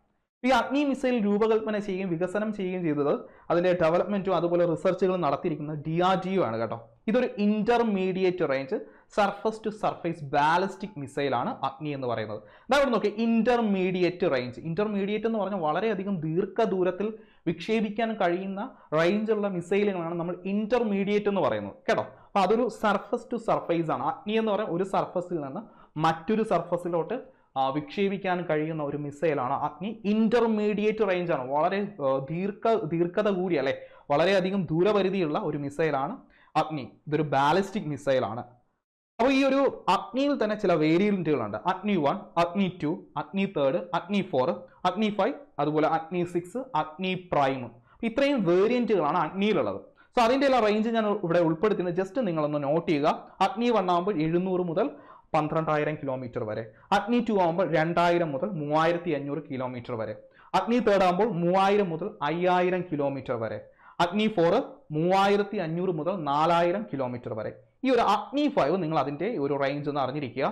ഈ അഗ്നി മിസൈൽ രൂപകൽപ്പന ചെയ്യുകയും വികസനം ചെയ്യുകയും ചെയ്തത് അതിന്റെ ഡെവലപ്മെന്റും അതുപോലെ റിസർച്ചുകളും നടത്തിയിരിക്കുന്നത് ഡി ആർ ഡി ആണ് കേട്ടോ. ഇതൊരു intermediate range surface to surface ballistic മിസൈലാണ് Agni എന്ന് പറയുന്നത്. ഇവിടെ നോക്കി ഇന്റർമീഡിയറ്റ് റേഞ്ച് ഇന്റർമീഡിയറ്റ് എന്ന് പറഞ്ഞാൽ വളരെയധികം ദീർഘദൂരത്തിൽ വിക്ഷേപിക്കാൻ കഴിയുന്ന റേഞ്ചുള്ള മിസൈലുകളാണ് നമ്മൾ ഇന്റർമീഡിയറ്റ് എന്ന് പറയുന്നത്. കേട്ടോ? അപ്പോൾ അതൊരു സർഫസ് ടു സർഫേസ് ആണ്. അഗ്നി എന്ന് പറയുന്ന ഒരു സർഫസിൽ നിന്ന് മറ്റൊരു സർഫസിലോട്ട് വിക്ഷേപിക്കാൻ കഴിയുന്ന ഒരു മിസൈലാണ് അഗ്നി. ഇന്റർമീഡിയറ്റ് റേഞ്ച് ആണ്. വളരെ ദീർഘ ദീർഘത കൂടിയ അല്ലെ? വളരെയധികം ദൂരപരിധിയുള്ള ഒരു മിസൈലാണ് അഗ്നി. ഇതൊരു ബാലിസ്റ്റിക് മിസൈലാണ്. അപ്പോൾ ഈ ഒരു അഗ്നിയിൽ തന്നെ ചില വേരിയന്റുകളുണ്ട് അഗ്നി വൺ അഗ്നി ടു അഗ്നി തേർഡ് അഗ്നി ഫോർ അഗ്നി ഫൈവ് അതുപോലെ അഗ്നി സിക്സ് അഗ്നി പ്രൈം ഇത്രയും വേരിയന്റുകളാണ് അഗ്നിയിലുള്ളത്. സോ അതിന്റെ എല്ലാം റേഞ്ച് ഞാൻ ഇവിടെ ഉൾപ്പെടുത്തുന്നത് ജസ്റ്റ് നിങ്ങളൊന്ന് നോട്ട് ചെയ്യുക. അഗ്നി വൺ ആകുമ്പോൾ എഴുന്നൂറ് മുതൽ പന്ത്രണ്ടായിരം കിലോമീറ്റർ വരെ. അഗ്നി ടു ആകുമ്പോൾ രണ്ടായിരം മുതൽ മൂവായിരത്തി അഞ്ഞൂറ് കിലോമീറ്റർ വരെ. അഗ്നി തേർഡ് ആകുമ്പോൾ മൂവായിരം മുതൽ അയ്യായിരം കിലോമീറ്റർ വരെ. അഗ്നി ഫോർ മൂവായിരത്തി അഞ്ഞൂറ് മുതൽ നാലായിരം കിലോമീറ്റർ വരെ. ഈ ഒരു അഗ്നി ഫൈവ് നിങ്ങൾ അതിന്റെ ഒരു റേഞ്ച് എന്ന് അറിഞ്ഞിരിക്കുക.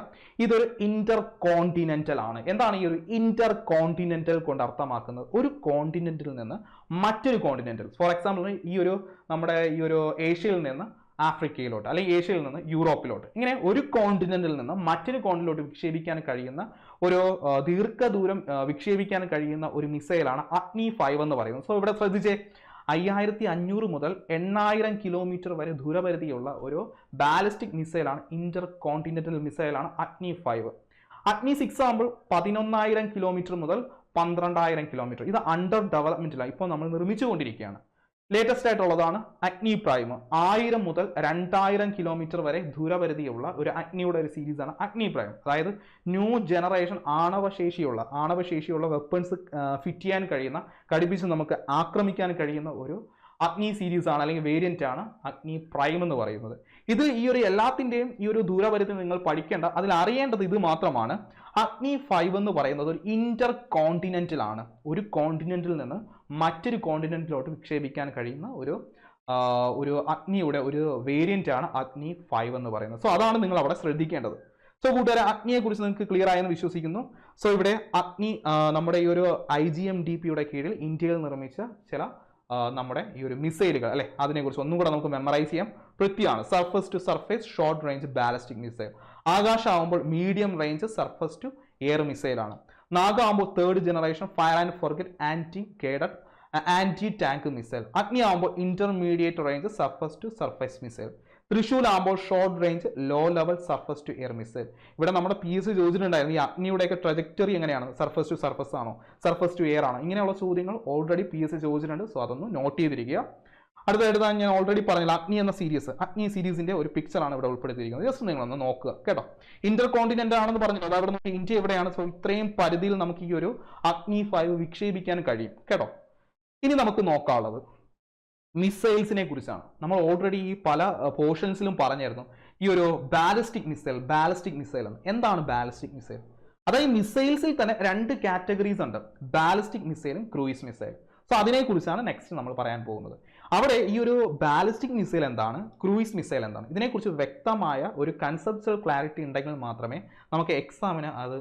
ഇതൊരു ഇന്റർ കോണ്ടിനെന്റൽ ആണ്. എന്താണ് ഈ ഒരു ഇന്റർ കോണ്ടിനെന്റൽ കൊണ്ട് അർത്ഥമാക്കുന്നത്? ഒരു കോണ്ടിനെന്റിൽ നിന്ന് മറ്റൊരു കോണ്ടിനെന്റൽ ഫോർ എക്സാമ്പിൾ ഈ ഒരു നമ്മുടെ ഈ ഒരു ഏഷ്യയിൽ നിന്ന് ആഫ്രിക്കയിലോട്ട് അല്ലെങ്കിൽ ഏഷ്യയിൽ നിന്ന് യൂറോപ്പിലോട്ട്. ഇങ്ങനെ ഒരു കോണ്ടിനെന്റിൽ നിന്ന് മറ്റൊരു കോണ്ടിലോട്ട് വിക്ഷേപിക്കാൻ കഴിയുന്ന ഒരു ദീർഘദൂരം വിക്ഷേപിക്കാൻ കഴിയുന്ന ഒരു മിസൈലാണ് അഗ്നി ഫൈവ് എന്ന് പറയുന്നത്. സോ ഇവിടെ ശ്രദ്ധിച്ചേ. അയ്യായിരത്തി അഞ്ഞൂറ് മുതൽ എണ്ണായിരം കിലോമീറ്റർ വരെ ദൂരപരിധിയുള്ള ഒരു ബാലിസ്റ്റിക് മിസൈലാണ് ഇന്റർ കോണ്ടിനെന്റൽ മിസൈലാണ് അഗ്നി ഫൈവ്. അഗ്നി സിക്സ് ആകുമ്പോൾ പതിനൊന്നായിരം കിലോമീറ്റർ മുതൽ പന്ത്രണ്ടായിരം കിലോമീറ്റർ. ഇത് അണ്ടർ ഡെവലപ്മെന്റിലാണ് ഇപ്പോൾ നമ്മൾ നിർമ്മിച്ചുകൊണ്ടിരിക്കുകയാണ്. ലേറ്റസ്റ്റ് ആയിട്ടുള്ളതാണ് അഗ്നി പ്രൈം. ആയിരം മുതൽ രണ്ടായിരം കിലോമീറ്റർ വരെ ദൂരപരിധിയുള്ള ഒരു അഗ്നിയുടെ ഒരു സീരീസാണ് അഗ്നി പ്രൈം. അതായത് ന്യൂ ജനറേഷൻ ആണവശേഷിയുള്ള ആണവശേഷിയുള്ള വെപ്പൺസ് ഫിറ്റ് ചെയ്യാൻ കഴിയുന്ന ഘടിപ്പിച്ച് നമുക്ക് ആക്രമിക്കാൻ കഴിയുന്ന ഒരു അഗ്നി സീരീസ് ആണ് അല്ലെങ്കിൽ വേരിയന്റ് ആണ് അഗ്നി പ്രൈം എന്ന് പറയുന്നത്. ഇത് ഈ ഒരു എല്ലാത്തിന്റെയും ഈ ഒരു ദൂരപരിധി നിങ്ങൾ പഠിക്കേണ്ട അതിൽ അറിയേണ്ടത് ഇത് മാത്രമാണ്. അഗ്നി ഫൈവ് എന്ന് പറയുന്നത് ഒരു ഇന്റർ കോണ്ടിനെന്റൽ ആണ്. ഒരു കോണ്ടിനെന്റിൽ നിന്ന് മറ്റൊരു കോണ്ടിനെന്റിലോട്ട് വിക്ഷേപിക്കാൻ കഴിയുന്ന ഒരു ഒരു അഗ്നിയുടെ ഒരു വേരിയന്റ് ആണ് അഗ്നി ഫൈവ് എന്ന് പറയുന്നത്. സോ അതാണ് നിങ്ങൾ അവിടെ ശ്രദ്ധിക്കേണ്ടത്. സോ കൂട്ടുകാരെ അഗ്നിയെക്കുറിച്ച് നിങ്ങൾക്ക് ക്ലിയർ ആയെന്ന് വിശ്വസിക്കുന്നു. സോ ഇവിടെ അഗ്നി നമ്മുടെ ഈ ഒരു ഐ ജി എം ഡി പിയുടെ കീഴിൽ ഇന്ത്യയിൽ നിർമ്മിച്ച ചില നമ്മുടെ ഈ ഒരു മിസൈലുകൾ അല്ലെ? അതിനെക്കുറിച്ച് ഒന്നും കൂടെ നമുക്ക് മെമ്മറൈസ് ചെയ്യാം. പൃഥ്വിയാണ് surface to surface short range ballistic missile ആകാശമാകുമ്പോൾ medium range surface to air മിസൈലാണ് Nag ആകുമ്പോൾ third generation fire and forget anti cadre anti tank missile Agni ആകുമ്പോൾ intermediate range surface to surface missile Trishul ആകുമ്പോൾ short range low level surface to air missile ഇവിടെ നമ്മുടെ P S ചോദിച്ചിട്ടുണ്ടായിരുന്നു ഈ അഗ്നിയുടെയൊക്കെ trajectory എങ്ങനെയാണ്? Surface to surface ആണോ? Surface to air ആണോ? ഇങ്ങനെയുള്ള ചോദ്യങ്ങൾ ഓൾറെഡി പി എസ് ചോദിച്ചിട്ടുണ്ട് സോ അതൊന്ന് നോട്ട് ചെയ്തിരിക്കുക. അടുത്തതായിട്ട് ഞാൻ ഓൾറെഡി പറഞ്ഞില്ല അഗ്നി എന്ന സീരീസ് അഗ്നി സീരീസിന്റെ ഒരു പിക്ചറാണ് ഇവിടെ ഉൾപ്പെടുത്തിയിരിക്കുന്നത്. ജസ്റ്റ് നിങ്ങളൊന്ന് നോക്കുക കേട്ടോ? ഇന്റർ കോണ്ടിനെന്റ് ആണെന്ന് പറഞ്ഞു അതായത് നമുക്ക് ഇന്ത്യ എവിടെയാണ്? സോ ഇത്രയും പരിധിയിൽ നമുക്ക് ഈ ഒരു അഗ്നി ഫൈവ് വിക്ഷേപിക്കാൻ കഴിയും കേട്ടോ? ഇനി നമുക്ക് നോക്കാനുള്ളത്. മിസൈൽസിനെ കുറിച്ചാണ്. നമ്മൾ ഓൾറെഡി ഈ പല പോർഷൻസിലും പറഞ്ഞായിരുന്നു. ഈ ഒരു ബാലിസ്റ്റിക് മിസൈൽ ബാലിസ്റ്റിക് മിസൈൽ എന്ന്. എന്താണ് ബാലിസ്റ്റിക് മിസൈൽ അതായത് മിസൈൽസിൽ തന്നെ രണ്ട് കാറ്റഗറീസ് ഉണ്ട്. ബാലിസ്റ്റിക് മിസൈലും ക്രൂയിസ് മിസൈൽ സോ അതിനെക്കുറിച്ചാണ് നെക്സ്റ്റ് നമ്മൾ പറയാൻ പോകുന്നത്. അവിടെ ഈ ഒരു ബാലിസ്റ്റിക് മിസൈൽ എന്താണ്? ക്രൂയിസ് മിസൈൽ എന്താണ്? ഇതിനെക്കുറിച്ച് വ്യക്തമായ ഒരു കൺസെപ്റ്റൽ ക്ലാരിറ്റി ഉണ്ടെങ്കിൽ മാത്രമേ നമുക്ക് എക്സാമിന് അത്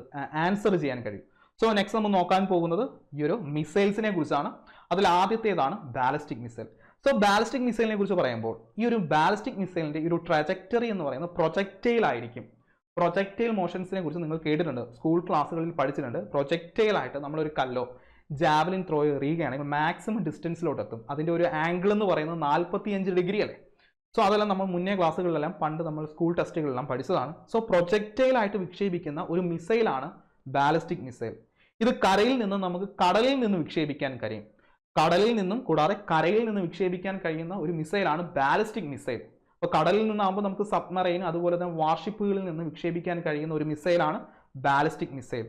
ആൻസർ ചെയ്യാൻ കഴിയൂ. സോ നെക്സ്റ്റ് നമ്മൾ നോക്കാൻ പോകുന്നത് ഈ ഒരു മിസൈൽസിനെ കുറിച്ചാണ്. അതിൽ ആദ്യത്തേതാണ് ബാലിസ്റ്റിക് മിസൈൽ സോ ബാലിസ്റ്റിക് മിസൈലിനെ കുറിച്ച് പറയുമ്പോൾ ഈ ഒരു ബാലിസ്റ്റിക് മിസൈലിന്റെ ഒരു ട്രജക്ടറി എന്ന് പറയുന്നത് പ്രൊജക്റ്റൈൽ ആയിരിക്കും. പ്രൊജക്റ്റൈൽ മോഷൻസിനെ കുറിച്ച് നിങ്ങൾ കേട്ടിട്ടുണ്ട്. സ്കൂൾ ക്ലാസ്സുകളിൽ പഠിച്ചിട്ടുണ്ട്. പ്രൊജക്റ്റൈൽ ആയിട്ട് നമ്മളൊരു കല്ലോ. ജാവലിൻ ത്രോ എറിയുകയാണെങ്കിൽ മാക്സിമം ഡിസ്റ്റൻസിലോട്ട് എത്തും അതിന്റെ ഒരു ആംഗിൾ എന്ന് പറയുന്നത് നാൽപ്പത്തിയഞ്ച് ഡിഗ്രി അല്ലേ? സോ അതെല്ലാം നമ്മൾ മുന്നേ ക്ലാസ്സുകളിലെല്ലാം പണ്ട് നമ്മൾ സ്കൂൾ ടെസ്റ്റുകളിലെല്ലാം പഠിച്ചതാണ്. സോ പ്രൊജക്റ്റൈലായിട്ട് വിക്ഷേപിക്കുന്ന ഒരു മിസൈലാണ് ബാലിസ്റ്റിക് മിസൈൽ ഇത് കരയിൽ നിന്ന് നമുക്ക് കടലിൽ നിന്ന് വിക്ഷേപിക്കാൻ കഴിയും. കടലിൽ നിന്നും കൂടാതെ കരയിൽ നിന്ന് വിക്ഷേപിക്കാൻ കഴിയുന്ന ഒരു മിസൈലാണ് ബാലിസ്റ്റിക് മിസൈൽ അപ്പോൾ കടലിൽ നിന്നാകുമ്പോൾ നമുക്ക് സബ്മറൈൻ അതുപോലെ തന്നെ വാർഷിപ്പുകളിൽ നിന്ന് വിക്ഷേപിക്കാൻ കഴിയുന്ന ഒരു മിസൈലാണ് ബാലിസ്റ്റിക് മിസൈൽ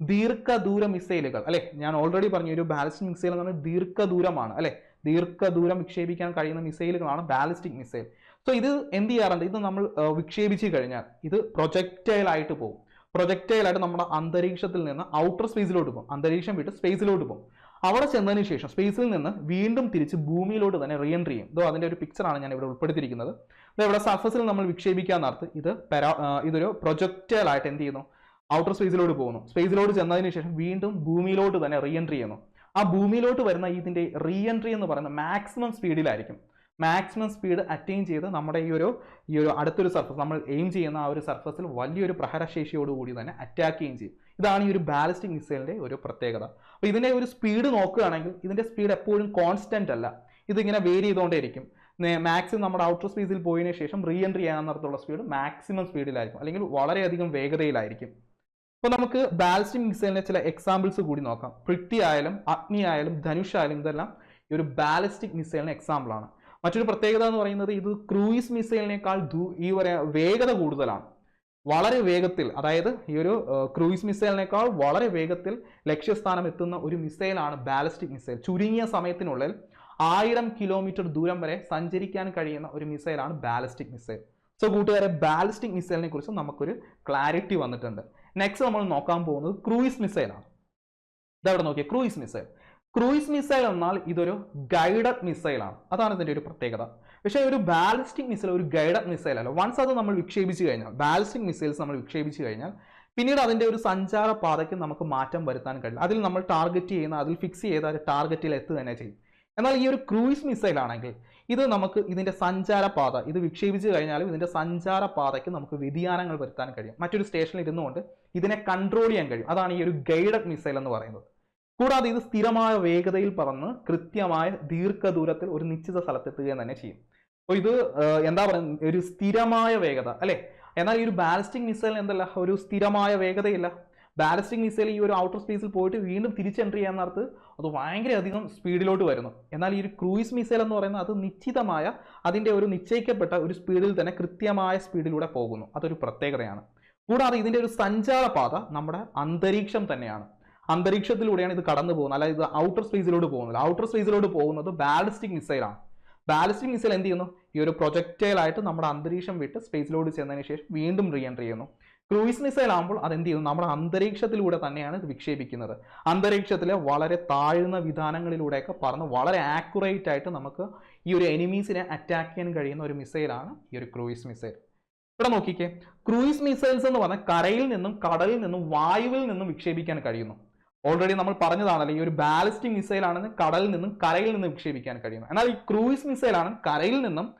ദീർഘദൂര മിസൈലുകൾ. അല്ലെ? ഞാൻ ഓൾറെഡി പറഞ്ഞു ഒരു ബാലിസ്റ്റിക് മിസൈൽ എന്ന് പറഞ്ഞാൽ ദീർഘദൂരമാണ്. അല്ലെ? ദീർഘദൂരം വിക്ഷേപിക്കാൻ കഴിയുന്ന മിസൈലുകളാണ് ബാലിസ്റ്റിക് മിസൈൽ സോ ഇത് എന്ത് ചെയ്യാറുണ്ട്? ഇത് നമ്മൾ വിക്ഷേപിച്ചു കഴിഞ്ഞാൽ ഇത് പ്രൊജക്റ്റൈൽ ആയിട്ട് പോകും. പ്രൊജക്റ്റൈൽ ആയിട്ട് നമ്മുടെ അന്തരീക്ഷത്തിൽ നിന്ന് ഔട്ടർ സ്പേസിലോട്ട് പോകും. അന്തരീക്ഷം വിട്ട് സ്പേസിലോട്ട് പോകും. അവിടെ ചെന്നതിന് ശേഷം സ്പേസിൽ നിന്ന് വീണ്ടും തിരിച്ച് ഭൂമിയിലോട്ട് തന്നെ റീ എൻട്രി ചെയ്യും. ഇതോ അതിന്റെ ഒരു പിക്ചറാണ് ഞാൻ ഇവിടെ ഉൾപ്പെടുത്തിയിരിക്കുന്നത്. ഇവിടെ സർഫസിൽ നമ്മൾ വിക്ഷേപിക്കാൻ നടത്ത് ഇത് പെരാ ഇതൊരു പ്രൊജക്റ്റൈൽ ആയിട്ട് എന്ത് ചെയ്യുന്നു? ഔട്ടർ സ്പേസിലോട്ട് പോകുന്നു. സ്പേസിലോട്ട് ചെന്നതിന് ശേഷം വീണ്ടും ഭൂമിയിലോട്ട് തന്നെ റീ എൻട്രി ചെയ്യുന്നു. ആ ഭൂമിയിലോട്ട് വരുന്ന ഇതിന്റെ റീ എൻട്രി എന്ന് പറയുന്ന മാക്സിമം സ്പീഡിലായിരിക്കും മാക്സിമം സ്പീഡ് അറ്റൈൻ ചെയ്ത് നമ്മുടെ ഈ ഒരു ഈ ഒരു അടുത്തൊരു സർഫസ് നമ്മൾ എയിം ചെയ്യുന്ന ആ ഒരു സർഫസിൽ വലിയൊരു പ്രഹരശേഷിയോടുകൂടി തന്നെ അറ്റാക്ക് ചെയ്യുകയും ചെയ്യും. ഇതാണ് ഈ ഒരു ബാലിസ്റ്റിക് മിസൈലിന്റെ ഒരു പ്രത്യേകത. അപ്പോൾ ഇതിന്റെ ഒരു സ്പീഡ് നോക്കുകയാണെങ്കിൽ ഇതിന്റെ സ്പീഡ് എപ്പോഴും കോൺസ്റ്റന്റ് അല്ല. ഇതിങ്ങനെ വേരി ചെയ്തുകൊണ്ടേയിരിക്കും. മാക്സിമം നമ്മുടെ ഔട്ടർ സ്പേസിൽ പോയതിനു ശേഷം റീ എൻട്രി ചെയ്യാൻ നടത്തുള്ള സ്പീഡ് മാക്സിമം സ്പീഡിലായിരിക്കും അല്ലെങ്കിൽ വളരെയധികം വേഗതയിലായിരിക്കും. അപ്പോൾ നമുക്ക് ബാലിസ്റ്റിക് മിസൈലിന്റെ ചില എക്സാമ്പിൾസ് കൂടി നോക്കാം. പൃഥ്വി ആയാലും അഗ്നി ആയാലും ധനുഷ് ആയാലും ഇതെല്ലാം ഈ ഒരു ബാലിസ്റ്റിക് മിസൈലിന് എക്സാമ്പിൾ ആണ്. മറ്റൊരു പ്രത്യേകത എന്ന് പറയുന്നത് ഇത് ക്രൂയിസ് മിസൈലിനേക്കാൾ ഈ പറയാ വേഗത കൂടുതലാണ്. വളരെ വേഗത്തിൽ അതായത് ഈ ഒരു ക്രൂയിസ് മിസൈലിനേക്കാൾ വളരെ വേഗത്തിൽ ലക്ഷ്യസ്ഥാനം എത്തുന്ന ഒരു മിസൈലാണ് ബാലിസ്റ്റിക് മിസൈൽ ചുരുങ്ങിയ സമയത്തിനുള്ളിൽ ആയിരം കിലോമീറ്റർ ദൂരം വരെ സഞ്ചരിക്കാൻ കഴിയുന്ന ഒരു മിസൈലാണ് ബാലിസ്റ്റിക് മിസൈൽ സോ കൂട്ടുകാരെ ബാലിസ്റ്റിക് മിസൈലിനെ കുറിച്ച് നമുക്കൊരു ക്ലാരിറ്റി വന്നിട്ടുണ്ട്. നെക്സ്റ്റ് നമ്മൾ നോക്കാൻ പോകുന്നത് ക്രൂയിസ് മിസൈലാണ് ഇതവിടെ നോക്കിയ ക്രൂയിസ് മിസൈൽ ക്രൂയിസ് മിസൈൽ എന്നാൽ ഇതൊരു ഗൈഡഡ് മിസൈലാണ് അതാണ് ഇതിന്റെ ഒരു പ്രത്യേകത. പക്ഷേ ഒരു ബാലിസ്റ്റിക് മിസൈൽ ഒരു ഗൈഡഡ് മിസൈൽ അല്ല. വൺസ് അത് നമ്മൾ വിക്ഷേപിച്ച് കഴിഞ്ഞാൽ ബാലിസ്റ്റിക് മിസൈൽസ് നമ്മൾ വിക്ഷേപിച്ച് കഴിഞ്ഞാൽ പിന്നീട് അതിന്റെ ഒരു സഞ്ചാര പാതയ്ക്ക് നമുക്ക് മാറ്റം വരുത്താൻ കഴിയും അതിൽ നമ്മൾ ടാർഗറ്റ് ചെയ്യുന്ന അതിൽ ഫിക്സ് ചെയ്ത ടാർഗറ്റിൽ എത്തുക തന്നെ ചെയ്യും. എന്നാൽ ഈ ഒരു ക്രൂയിസ് മിസൈൽ ആണെങ്കിൽ ഇത് നമുക്ക് ഇതിന്റെ സഞ്ചാരപാത ഇത് വിക്ഷേപിച്ച് കഴിഞ്ഞാലും ഇതിന്റെ സഞ്ചാരപാതയ്ക്ക് നമുക്ക് വ്യതിയാനങ്ങൾ വരുത്താൻ കഴിയും. മറ്റൊരു സ്റ്റേഷനിൽ ഇരുന്നുകൊണ്ട് ഇതിനെ കൺട്രോൾ ചെയ്യാൻ കഴിയും. അതാണ് ഈ ഒരു ഗൈഡഡ് മിസൈൽ എന്ന് പറയുന്നത്. കൂടാതെ ഇത് സ്ഥിരമായ വേഗതയിൽ പറന്ന് കൃത്യമായ ദീർഘദൂരത്തിൽ ഒരു നിശ്ചിത സ്ഥലത്തെത്തുകയും തന്നെ ചെയ്യും. അപ്പോൾ ഇത് എന്താ പറയുക ഒരു സ്ഥിരമായ വേഗത അല്ലേ? എന്നാൽ ഈ ഒരു ബാലിസ്റ്റിക് മിസൈൽ എന്തല്ല? ഒരു സ്ഥിരമായ വേഗതയില്ല. ബാലിസ്റ്റിക് മിസൈൽ ഈ ഒരു ഔട്ടർ സ്പേസിൽ പോയിട്ട് വീണ്ടും തിരിച്ച് എൻട്രി ചെയ്യാൻ നേരത്ത് അത് ഭയങ്കര അധികം സ്പീഡിലോട്ട് വരുന്നു. എന്നാൽ ഈ ഒരു ക്രൂയിസ് മിസൈൽ എന്ന് പറയുന്നത് അത് നിശ്ചിതമായ അതിന്റെ ഒരു നിശ്ചയിക്കപ്പെട്ട ഒരു സ്പീഡിൽ തന്നെ കൃത്യമായ സ്പീഡിലൂടെ പോകുന്നു. അതൊരു പ്രത്യേകതയാണ്. കൂടാതെ ഇതിന്റെ ഒരു സഞ്ചാരപാത നമ്മുടെ അന്തരീക്ഷം തന്നെയാണ്. അന്തരീക്ഷത്തിലൂടെയാണ് ഇത് കടന്നു പോകുന്നത്. അല്ലാതെ ഇത് ഔട്ടർ സ്പേസിലോട്ട് പോകുന്നത് ഔട്ടർ സ്പേസിലോട്ട് പോകുന്നത് ബാലിസ്റ്റിക് മിസൈലാണ് ബാലിസ്റ്റിക് മിസൈൽ എന്ത് ചെയ്യുന്നു? ഈ ഒരു പ്രൊജക്റ്റൈലായിട്ട് നമ്മുടെ അന്തരീക്ഷം വിട്ട് സ്പേസിലോട്ട് ചെന്നതിന് ശേഷം വീണ്ടും റീ എൻട്രി ചെയ്യുന്നു. ക്രൂയിസ് മിസൈൽ ആകുമ്പോൾ അത് എന്ത് ചെയ്യുന്നു? നമ്മുടെ അന്തരീക്ഷത്തിലൂടെ തന്നെയാണ് വിക്ഷേപിക്കുന്നത്. അന്തരീക്ഷത്തിലെ വളരെ താഴ്ന്ന വിധാനങ്ങളിലൂടെയൊക്കെ പറന്ന് വളരെ ആക്യുറേറ്റ് ആയിട്ട് നമുക്ക് ഈ ഒരു എനിമീസിനെ അറ്റാക്ക് ചെയ്യാൻ കഴിയുന്ന ഒരു മിസൈലാണ് ഈ ഒരു ക്രൂയിസ് മിസൈൽ. ഇവിടെ നോക്കിക്കേ. ക്രൂയിസ് മിസൈൽസ് എന്ന് പറഞ്ഞാൽ കരയിൽ നിന്നും കടലിൽ നിന്നും വായുവിൽ നിന്നും വിക്ഷേപിക്കാൻ കഴിയുന്നു. ഓൾറെഡി നമ്മൾ പറഞ്ഞതാണല്ലോ ഈ ഒരു ബാലിസ്റ്റിക് മിസൈൽ ആണെന്ന് കടലിൽ നിന്നും കരയിൽ നിന്നും വിക്ഷേപിക്കാൻ കഴിയുന്നു. എന്നാൽ ഈ ക്രൂയിസ് മിസൈലാണ് കരയിൽ നിന്നും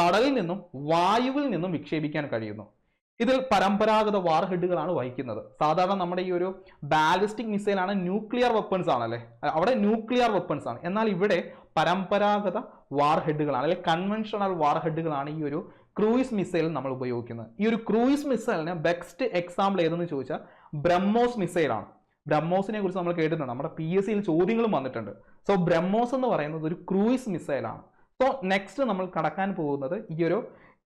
കടലിൽ നിന്നും വായുവിൽ നിന്നും വിക്ഷേപിക്കാൻ കഴിയുന്നു. ഇതിൽ പരമ്പരാഗത വാർ ഹെഡുകളാണ് വഹിക്കുന്നത്. സാധാരണ നമ്മുടെ ഈ ഒരു ബാലിസ്റ്റിക് മിസൈലാണ് ന്യൂക്ലിയർ വെപ്പൺസ് ആണല്ലേ അവിടെ ന്യൂക്ലിയർ വെപ്പൺസ് ആണ്. എന്നാൽ ഇവിടെ പരമ്പരാഗത വാർ ഹെഡുകളാണ് അല്ലെങ്കിൽ കൺവെൻഷണൽ വാർ ഹെഡുകളാണ് ഈ ഒരു ക്രൂയിസ് മിസൈൽ നമ്മൾ ഉപയോഗിക്കുന്നത്. ഈ ഒരു ക്രൂയിസ് മിസൈലിന് ബെസ്റ്റ് എക്സാമ്പിൾ ഏതെന്ന് ചോദിച്ചാൽ ബ്രഹ്മോസ് മിസൈലാണ് ബ്രഹ്മോസിനെ കുറിച്ച് നമ്മൾ കേട്ടിട്ടുണ്ട്. നമ്മുടെ പി എസ് സിയിൽ ചോദ്യങ്ങളും വന്നിട്ടുണ്ട്. സോ ബ്രഹ്മോസ് എന്ന് പറയുന്നത് ഒരു ക്രൂയിസ് മിസൈലാണ് സോ നെക്സ്റ്റ് നമ്മൾ കടക്കാൻ പോകുന്നത് ഈ ഒരു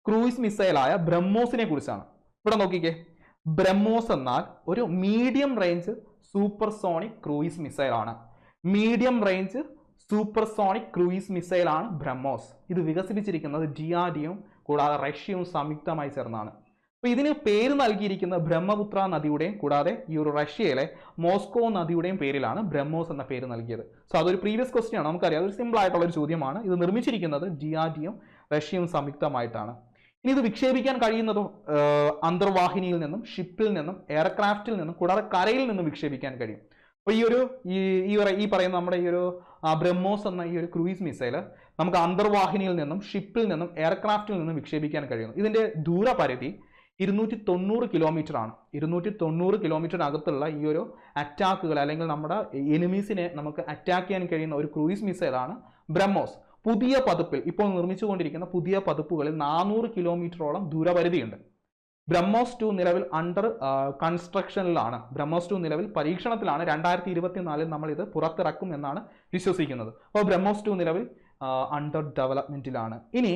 ക്രൂയിസ് മിസൈലായ ബ്രഹ്മോസിനെ കുറിച്ചാണ്. ഇവിടെ നോക്കിക്കേ. ബ്രഹ്മോസ് എന്നാൽ ഒരു മീഡിയം റേഞ്ച് സൂപ്പർസോണിക് ക്രൂയിസ് മിസൈലാണ് മീഡിയം റേഞ്ച് സൂപ്പർസോണിക് ക്രൂയിസ് മിസൈലാണ് ബ്രഹ്മോസ്. ഇത് വികസിപ്പിച്ചിരിക്കുന്നത് ഡി ആർ ഡിയും കൂടാതെ റഷ്യയും സംയുക്തമായി ചേർന്നാണ്. അപ്പോൾ ഇതിന് പേര് നൽകിയിരിക്കുന്ന ബ്രഹ്മപുത്ര നദിയുടെയും കൂടാതെ ഈ ഒരു റഷ്യയിലെ മോസ്കോ നദിയുടെയും പേരിലാണ് ബ്രഹ്മോസ് എന്ന പേര് നൽകിയത്. സോ അതൊരു പ്രീവിയസ് ക്വസ്റ്റ്യൻ ആണ്. നമുക്കറിയാം. അതൊരു സിമ്പിൾ ആയിട്ടുള്ള ഒരു ചോദ്യമാണ്. ഇത് നിർമ്മിച്ചിരിക്കുന്നത് ഡി ആർ ഡിയും റഷ്യയും സംയുക്തമായിട്ടാണ്. ഇനി ഇത് വിക്ഷേപിക്കാൻ കഴിയുന്നതോ അന്തർവാഹിനിയിൽ നിന്നും ഷിപ്പിൽ നിന്നും എയർക്രാഫ്റ്റിൽ നിന്നും കൂടാതെ കരയിൽ നിന്നും വിക്ഷേപിക്കാൻ കഴിയും. അപ്പോൾ ഈ ഒരു ഈ ഈ പറയുന്ന നമ്മുടെ ഈ ഒരു ബ്രഹ്മോസ് എന്ന ഈ ഒരു ക്രൂയിസ് മിസൈൽ നമുക്ക് അന്തർവാഹിനിയിൽ നിന്നും ഷിപ്പിൽ നിന്നും എയർക്രാഫ്റ്റിൽ നിന്നും വിക്ഷേപിക്കാൻ കഴിയുന്നു. ഇതിന്റെ ദൂരപരിധി ഇരുന്നൂറ്റി തൊണ്ണൂറ് കിലോമീറ്റർ ആണ്. ഇരുന്നൂറ്റി തൊണ്ണൂറ് കിലോമീറ്ററിനകത്തുള്ള ഈ ഒരു അറ്റാക്കുകൾ അല്ലെങ്കിൽ നമ്മുടെ എനിമീസിനെ നമുക്ക് അറ്റാക്ക് ചെയ്യാൻ കഴിയുന്ന ഒരു ക്രൂയിസ് മിസൈലാണ് ബ്രഹ്മോസ്. പുതിയ പതിപ്പിൽ ഇപ്പോൾ നിർമ്മിച്ചുകൊണ്ടിരിക്കുന്ന പുതിയ പതിപ്പുകളിൽ നാനൂറ് കിലോമീറ്ററോളം ദൂരപരിധിയുണ്ട്. ബ്രഹ്മോസ് ടു നിലവിൽ അണ്ടർ കൺസ്ട്രക്ഷനിലാണ് ബ്രഹ്മോസ് ടു നിലവിൽ പരീക്ഷണത്തിലാണ്. രണ്ടായിരത്തി ഇരുപത്തിനാലിൽ നമ്മൾ ഇത് പുറത്തിറക്കും എന്നാണ് വിശ്വസിക്കുന്നത്. അപ്പോൾ ബ്രഹ്മോസ് ടു നിലവിൽ അണ്ടർ ഡെവലപ്മെന്റിലാണ് ഇനി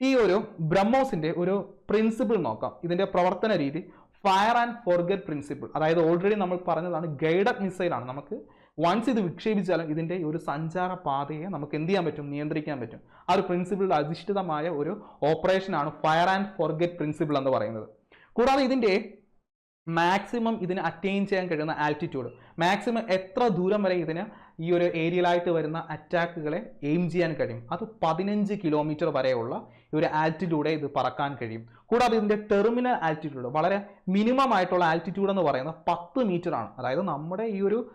ഈ ഒരു ബ്രഹ്മോസിന്റെ ഒരു പ്രിൻസിപ്പിൾ നോക്കാം. ഇതിന്റെ പ്രവർത്തന രീതി ഫയർ ആൻഡ് ഫോർഗെറ്റ് പ്രിൻസിപ്പിൾ അതായത് ഓൾറെഡി നമ്മൾ പറഞ്ഞതാണ് ഗൈഡഡ് മിസൈലാണ് നമുക്ക് വൺസ് ഇത് വിക്ഷേപിച്ചാലും ഇതിന്റെ ഒരു സഞ്ചാര പാതയെ നമുക്ക് എന്ത് ചെയ്യാൻ പറ്റും? നിയന്ത്രിക്കാൻ പറ്റും. ആ ഒരു പ്രിൻസിപ്പിളിൽ അധിഷ്ഠിതമായ ഒരു ഓപ്പറേഷനാണ് ഫയർ ആൻഡ് ഫോർഗെറ്റ് പ്രിൻസിപ്പിൾ എന്ന് പറയുന്നത്. കൂടാതെ ഇതിന്റെ മാക്സിമം ഇതിന് അറ്റൈൻ ചെയ്യാൻ കഴിയുന്ന ആൽറ്റിറ്റ്യൂഡ് മാക്സിമം എത്ര ദൂരം വരെ ഇതിന് ഈ ഒരു ഏരിയയിലായിട്ട് വരുന്ന അറ്റാക്കുകളെ എയിം ചെയ്യാൻ കഴിയും? അത് പതിനഞ്ച് കിലോമീറ്റർ വരെയുള്ള ഒരു ആൽറ്റിറ്റ്യൂഡെ ഇത് പറക്കാൻ കഴിയും. കൂടാതെ ഇതിന്റെ ടെർമിനൽ ആൽറ്റിറ്റ്യൂഡ് വളരെ മിനിമം ആയിട്ടുള്ള ആൽറ്റിറ്റ്യൂഡ് എന്ന് പറയുന്നത് പത്ത് മീറ്റർ ആണ്. അതായത് നമ്മുടെ ഈ ഒരു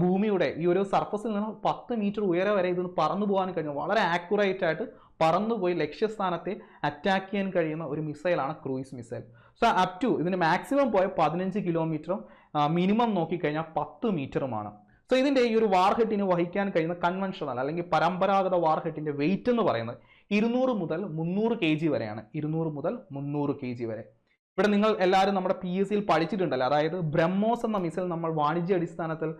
ഭൂമിയുടെ ഈ ഒരു സർഫസിൽ നിന്ന് പത്ത് മീറ്റർ ഉയരെ വരെ ഇതൊന്ന് പറന്നു പോകാൻ കഴിഞ്ഞു. വളരെ ആക്യുറേറ്റ് ആയിട്ട് പറന്നുപോയി ലക്ഷ്യസ്ഥാനത്തെ അറ്റാക്ക് ചെയ്യാൻ കഴിയുന്ന ഒരു മിസൈലാണ് cruise missile so up to ഇതിന് മാക്സിമം പോയ പതിനഞ്ച് കിലോമീറ്ററും മിനിമം നോക്കിക്കഴിഞ്ഞാൽ പത്ത് മീറ്ററുമാണ് സോ ഇതിന്റെ ഈ ഒരു വാർഹെഡിന് വഹിക്കാൻ കഴിയുന്ന കൺവെൻഷണൽ അല്ലെങ്കിൽ പരമ്പരാഗത വാർഹെഡിന്റെ വെയിറ്റ് എന്ന് പറയുന്നത് ഇരുന്നൂറ് മുതൽ മുന്നൂറ് കെ ജി വരെയാണ്. ഇരുന്നൂറ് മുതൽ മുന്നൂറ് കെ ജി വരെ. ഇവിടെ നിങ്ങൾ എല്ലാവരും നമ്മുടെ പി എസ് സിയിൽ പഠിച്ചിട്ടുണ്ടല്ലോ. അതായത് ബ്രഹ്മോസ് എന്ന മിസൈൽ നമ്മൾ വാണിജ്യ അടിസ്ഥാനത്തിൽ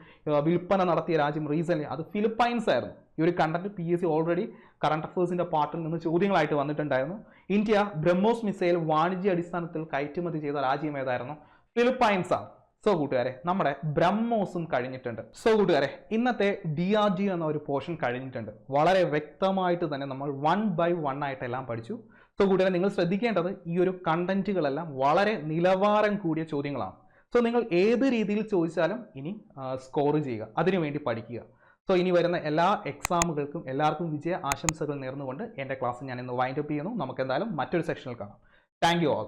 വിൽപ്പന നടത്തിയ രാജ്യം റീസെന്റ് അത് ഫിലിപ്പൈൻസ് ആയിരുന്നു. ഈ ഒരു content P S C already current അഫേഴ്സിന്റെ പാർട്ടിൽ നിന്ന് ചോദ്യങ്ങളായിട്ട് വന്നിട്ടുണ്ടായിരുന്നു. ഇന്ത്യ ബ്രഹ്മോസ് മിസൈൽ വാണിജ്യ അടിസ്ഥാനത്തിൽ കയറ്റുമതി ചെയ്ത രാജ്യം ഏതായിരുന്നു? ഫിലിപ്പൈൻസ് ആണ്. സോ കൂട്ടുകാരെ നമ്മുടെ ബ്രഹ്മോസും കഴിഞ്ഞിട്ടുണ്ട്. സോ കൂട്ടുകാരെ ഇന്നത്തെ ഡി ആർ ജി എന്ന ഒരു പോർഷൻ കഴിഞ്ഞിട്ടുണ്ട്. വളരെ വ്യക്തമായിട്ട് തന്നെ നമ്മൾ വൺ ബൈ വൺ ആയിട്ട് എല്ലാം പഠിച്ചു. സോ കൂട്ടുകാരെ നിങ്ങൾ ശ്രദ്ധിക്കേണ്ടത് ഈ ഒരു കണ്ടന്റുകളെല്ലാം വളരെ നിലവാരം കൂടിയ ചോദ്യങ്ങളാണ്. സോ നിങ്ങൾ ഏത് രീതിയിൽ ചോദിച്ചാലും ഇനി സ്കോർ ചെയ്യുക. അതിനുവേണ്ടി പഠിക്കുക. സോ ഇനി വരുന്ന എല്ലാ എക്സാമുകൾക്കും എല്ലാവർക്കും വിജയ ആശംസകൾ നേർന്നുകൊണ്ട് എന്റെ ക്ലാസ് ഞാൻ ഇന്ന് വൈൻഡപ്പ് ചെയ്യുന്നു. നമുക്ക് എന്തായാലും മറ്റൊരു സെക്ഷനിൽ കാണാം. Thank you all